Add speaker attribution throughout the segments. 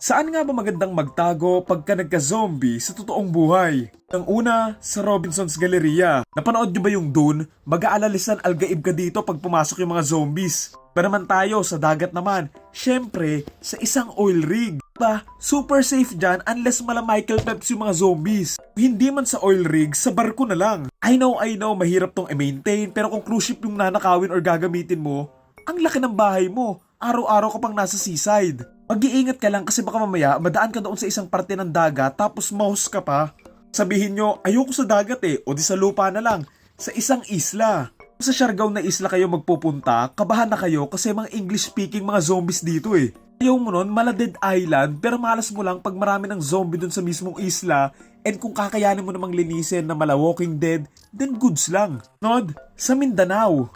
Speaker 1: Saan nga ba magandang magtago pagka nagka-zombie sa totoong buhay? Ang una, sa Robinson's Galleria. Napanood nyo ba yung Dune? Mag-aalalisan algaib ka dito pag pumasok yung mga zombies. Ba naman tayo sa dagat naman? Syempre, sa isang oil rig. Ba, super safe dyan unless mala Michael Phelps yung mga zombies. Hindi man sa oil rig, sa barko na lang. I know, I know, mahirap tong i-maintain pero kung cruise ship yung nanakawin or gagamitin mo, ang laki ng bahay mo. Araw-araw ka pang nasa seaside. Mag-iingat ka lang kasi baka mamaya madaan ka doon sa isang parte ng dagat tapos mouse ka pa. Sabihin nyo, ayoko sa dagat eh, o di sa lupa na lang, sa isang isla. Sa Siargao na isla kayo magpupunta, kabahan na kayo kasi mga English-speaking mga zombies dito eh. Ayaw mo nun, mala dead island, pero malas mo lang pag marami ng zombie dun sa mismong isla, and kung kakayanin mo namang linisin na mala walking dead, then goods lang. Nod, sa Mindanao,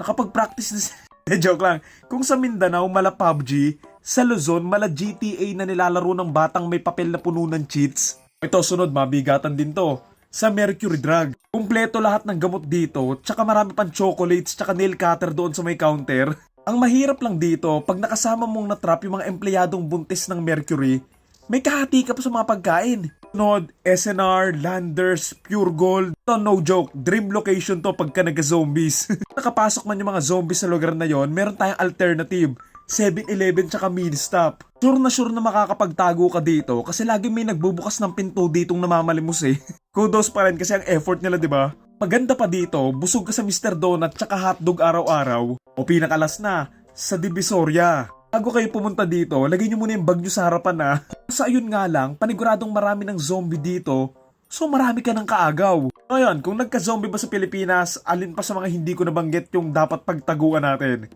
Speaker 1: nakapag-practice na si- Eh, joke lang. Kung sa Mindanao, mala PUBG, sa Luzon, mala GTA na nilalaro ng batang may papel na puno ng cheats. Ito, sunod, mabigatan din to. Sa Mercury Drug. Kumpleto lahat ng gamot dito, tsaka marami pang chocolates, tsaka nail cutter doon sa may counter. Ang mahirap lang dito, pag nakasama mong natrap yung mga empleyadong buntis ng Mercury, may kahati ka pa sa mga pagkain. Nod, SNR, Landers, Pure Gold. Ito, no joke, dream location to pagka nagka-zombies. Nakapasok man yung mga zombies sa lugar na yon, meron tayong alternative. 7-Eleven tsaka Minstop. Sure na sure na makakapagtago ka dito kasi lagi may nagbubukas ng pinto ditong namamalimos eh. Kudos pa rin kasi ang effort nila, di ba? Maganda pa dito, busog ka sa Mr. Donut tsaka hotdog araw-araw. O pinakalas na, sa Divisoria. Bago kayo pumunta dito, lagay nyo muna yung bag nyo sa harapan na. Sa ayun nga lang, paniguradong marami ng zombie dito. So marami ka ng kaagaw. Ngayon, kung nagka-zombie ba sa Pilipinas, alin pa sa mga hindi ko nabanggit yung dapat pagtaguan natin?